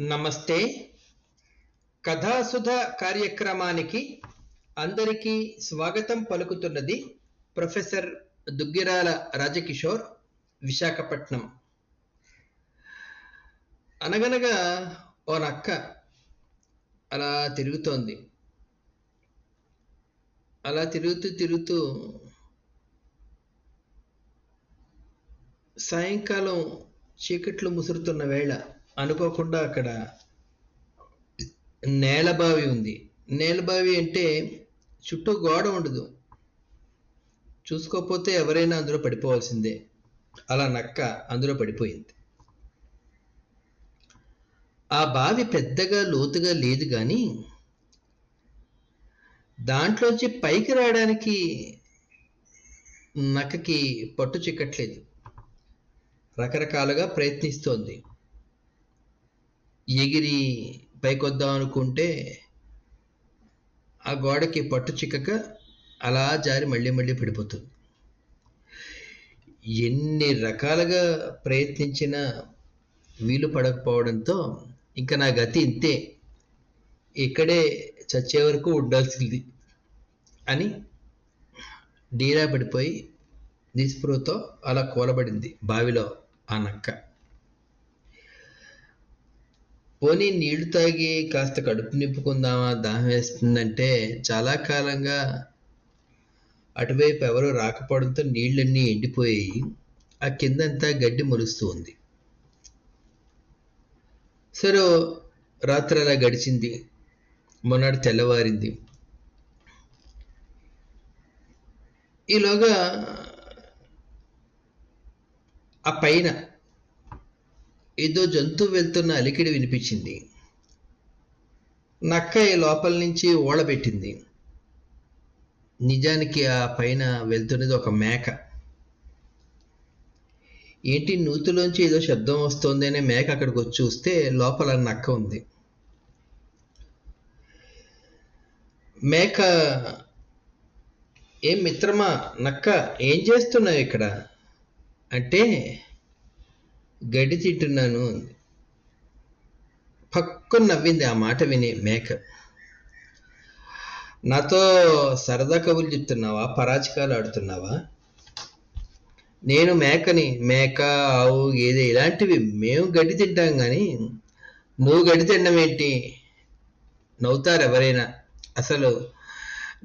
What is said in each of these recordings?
నమస్తే. కథాసుధ కార్యక్రమానికి అందరికీ స్వాగతం పలుకుతున్నది ప్రొఫెసర్ దుగ్గిరాల రాజకిషోర్ విశాఖపట్నం. అనగనగా ఓ నక్క అలా తిరుగుతోంది. అలా తిరుగుతూ తిరుగుతూ సాయంకాలం చీకట్లు ముసురుతున్న వేళ అనుకోకుండా అక్కడ నేలబావి ఉంది. నేలబావి అంటే చుట్టూ గోడ ఉండదు. చూసుకోకపోతే ఎవరైనా అందులో పడిపోవాల్సిందే. అలా నక్క అందులో పడిపోయింది. ఆ బావి పెద్దగా లోతుగా లేదు కానీ దాంట్లోంచి పైకి రావడానికి నక్కకి పట్టు చిక్కట్లేదు. రకరకాలుగా ప్రయత్నిస్తోంది. ఎగిరి పైకొద్దాం అనుకుంటే ఆ గోడకి పట్టు చిక్కక అలా జారి మళ్ళీ మళ్ళీ పడిపోతుంది. ఎన్ని రకాలుగా ప్రయత్నించినా వీలు పడకపోవడంతో ఇంకా నా గతి ఇంతే. ఇక్కడే చచ్చే వరకు ఉండాల్సింది అని డీరా పడిపోయి నిస్పృహతో అలా కూలబడింది బావిలో ఆ నక్క. పోనీ నీళ్ళు తాగి కాస్త కడుపు నింపుకుందామా? దాహం వేస్తుందంటే చాలా కాలంగా అటువైపు ఎవరు రాకపోవడంతో నీళ్ళన్నీ ఎండిపోయి ఆ కిందంతా గడ్డి మొలుస్తూ ఉంది. సరే రాత్రి అలా గడిచింది. మొన్నటి తెల్లవారింది. ఈలోగా ఆ పైన ఏదో జంతువు వెళ్తున్న అలికిడి వినిపించింది. నక్క ఈ లోపల నుంచి ఓడబెట్టింది నిజానికి ఆ పైన వెళ్తున్నది ఒక మేక. ఏంటి నూతులోంచి ఏదో శబ్దం వస్తుంది అనే మేక అక్కడికి వచ్చి చూస్తే లోపల నక్క ఉంది. మేక ఏం మిత్రమా నక్క ఏం చేస్తున్నావు ఇక్కడ? అంటే గడ్డి తింటున్నాను పక్కు నవ్వింది ఆ మాట విని మేక నాతో సరదా కబుర్లు చెప్తున్నావా? పరాచికాలు ఆడుతున్నావా? నేను మేకని మేక ఆవు గేదె ఇలాంటివి మేము గడ్డి తింటాం కానీ నువ్వు గడ్డి తినడం ఏంటి? నవ్వుతారు ఎవరైనా. అసలు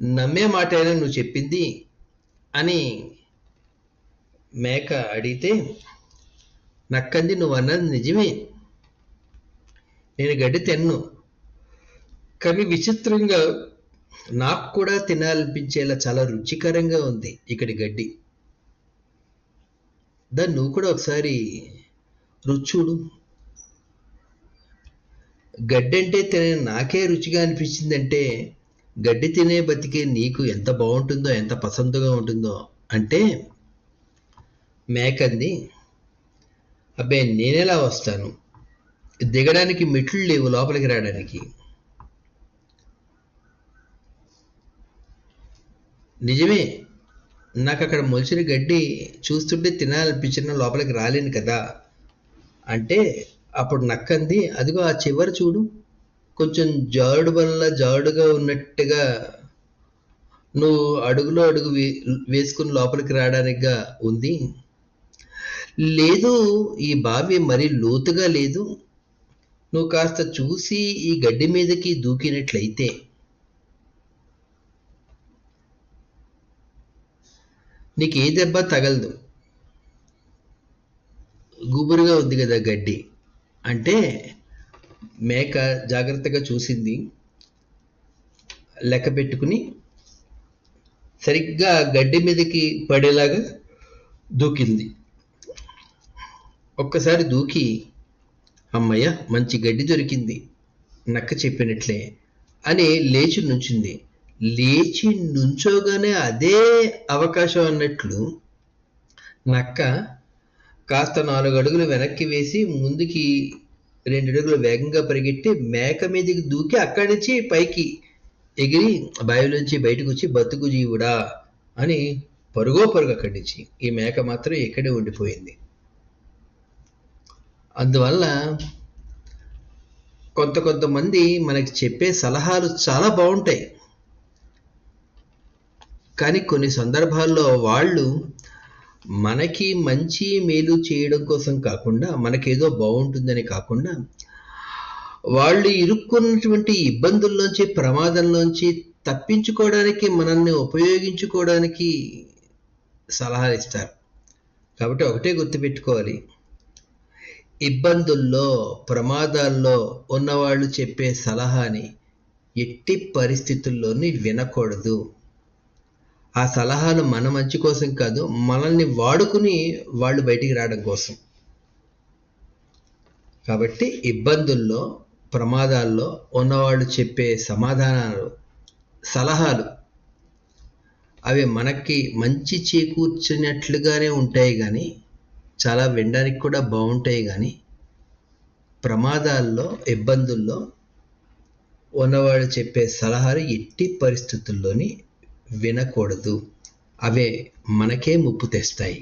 నమ్మే మాట అయినా నువ్వు చెప్పింది అని మేక అడిగితే నక్కంది నువ్వు అన్నది నిజమే. నేను గడ్డి తిన్ను. కానీ విచిత్రంగా నాకు కూడా తినాలనిపించేలా చాలా రుచికరంగా ఉంది ఇక్కడి గడ్డి. దాన్ని నువ్వు కూడా ఒకసారి రుచూడు గడ్డి అంటే తినే నాకే రుచిగా అనిపించిందంటే గడ్డి తినే బతికే నీకు ఎంత బాగుంటుందో ఎంత పసందుగా ఉంటుందో అంటే మేకంది అబ్బే నేనెలా వస్తాను? దిగడానికి మెట్లు లేవు లోపలికి రావడానికి. నిజమే నాకు అక్కడ మొలిచిన గడ్డి చూస్తుంటే తినాలనిపించిన లోపలికి రాలేను కదా? అంటే అప్పుడు నక్కంది అదిగో ఆ చివరి చూడు. కొంచెం జారుడు వల్ల జారుడుగా ఉన్నట్టుగా నువ్వు అడుగులో అడుగు వే వేసుకుని లోపలికి రావడానికిగా ఉంది. లేదు ఈ బావి మరీ లోతుగా లేదు. నువ్వు కాస్త చూసి ఈ గడ్డి మీదకి దూకినట్లయితే. నీకు ఏ దెబ్బ తగలదు. గుబురుగా ఉంది కదా గడ్డి. అంటే మేక జాగ్రత్తగా చూసింది. లెక్క పెట్టుకుని సరిగ్గా గడ్డి మీదకి పడేలాగా దూకింది. ఒక్కసారి దూకి అమ్మయ్య మంచి గడ్డి దొరికింది నక్క చెప్పినట్లే అని లేచి నుంచింది. లేచి నుంచోగానే అదే అవకాశం అన్నట్లు నక్క కాస్త నాలుగు అడుగులు వెనక్కి వేసి ముందుకి రెండు అడుగులు వేగంగా పరిగెట్టి మేక మీదకి దూకి అక్కడి నుంచి పైకి ఎగిరి బావిలోంచి బయటకు వచ్చి బతుకు జీవుడా అని పరుగో పరుగు అక్కడి నుంచి. ఈ మేక మాత్రం ఇక్కడే ఉండిపోయింది. అందువల్ల కొంత కొంతమంది మనకి చెప్పే సలహాలు చాలా బాగుంటాయి. కానీ కొన్ని సందర్భాల్లో వాళ్ళు మనకి మంచి మేలు చేయడం కోసం కాకుండా మనకేదో బాగుంటుందని కాకుండా వాళ్ళు ఇరుక్కున్నటువంటి ఇబ్బందుల్లోంచి ప్రమాదంలోంచి తప్పించుకోవడానికి మనల్ని ఉపయోగించుకోవడానికి సలహాలు ఇస్తారు. కాబట్టి ఒకటే గుర్తుపెట్టుకోవాలి. ఇబ్బందుల్లో ప్రమాదాల్లో ఉన్నవాళ్ళు చెప్పే సలహాని ఎట్టి పరిస్థితుల్లోని వినకూడదు. ఆ సలహాలు మన మంచి కోసం కాదు మనల్ని వాడుకుని వాళ్ళు బయటికి రావడం కోసం. కాబట్టి ఇబ్బందుల్లో ప్రమాదాల్లో ఉన్నవాళ్ళు చెప్పే సమాధానాలు సలహాలు అవి మనకి మంచి చేకూర్చినట్లుగానే ఉంటాయి కానీ చాలా వినడానికి కూడా బాగుంటాయి కానీ ప్రమాదాల్లో ఇబ్బందుల్లో ఉన్నవాళ్ళు చెప్పే సలహాలు ఎట్టి పరిస్థితుల్లోని వినకూడదు. అవే మనకే ముప్పు తెస్తాయి.